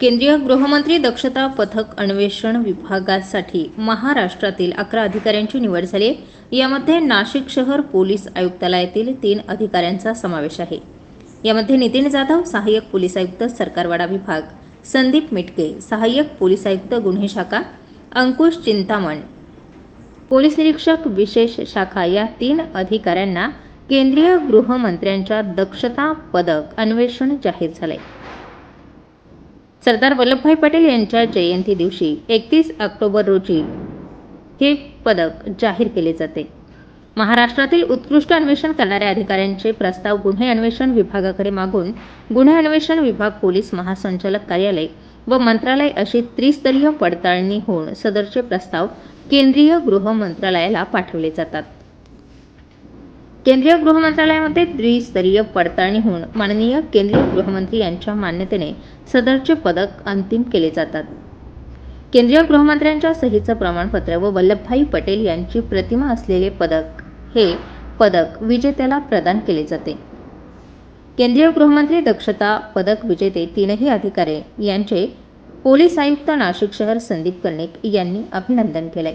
केंद्रीय गृहमंत्री दक्षता पथक अन्वेषण विभागासाठी महाराष्ट्रातील अकरा अधिकाऱ्यांची निवड झाली आहे. यामध्ये नाशिक शहर पोलीस आयुक्तालयातील तीन अधिकाऱ्यांचा समावेश आहे. यामध्ये नितीन जाधव सहाय्यक पोलीस आयुक्त सरकारवाडा विभाग संदीप मिटके सहाय्यक पोलीस आयुक्त गुन्हे शाखा अंकुश चिंतामण. पोलीस निरीक्षक विशेष शाखा या तीन अधिकाऱ्यांना केंद्रीय गृहमंत्र्यांच्या दक्षता पदक अन्वेषण जाहीर झाले सरदार वल्लभभाई पटेल यांच्या जयंती दिवशी एकतीस ऑक्टोबर रोजी हे पदक जाहीर केले जाते. महाराष्ट्रातील उत्कृष्ट अन्वेषण करणाऱ्या अधिकाऱ्यांचे प्रस्ताव गुन्हे अन्वेषण विभागाकडे मागून गुन्हे अन्वेषण विभाग पोलीस महासंचालक कार्यालय व मंत्रालय अशी त्रिस्तरीय पडताळणी होऊन सदरचे प्रस्ताव केंद्रीय गृह मंत्रालयाला पाठवले जातात. केंद्रीय गृह मंत्रालयामध्ये त्रिस्तरीय पडताळणी होऊन माननीय केंद्रीय गृहमंत्री यांच्या मान्यतेने सदरचे पदक अंतिम केले जातात. केंद्रीय गृहमंत्र्यांच्या सहीचं प्रमाणपत्र व वल्लभभाई पटेल यांची प्रतिमा असलेले पदक हे पदक विजेत्याला प्रदान केले जाते. केंद्रीय गृहमंत्री दक्षता पदक विजेते तीनही अधिकारी यांचे पोलीस आयुक्त नाशिक शहर संदीप कर्णिक यांनी अभिनंदन केलंय.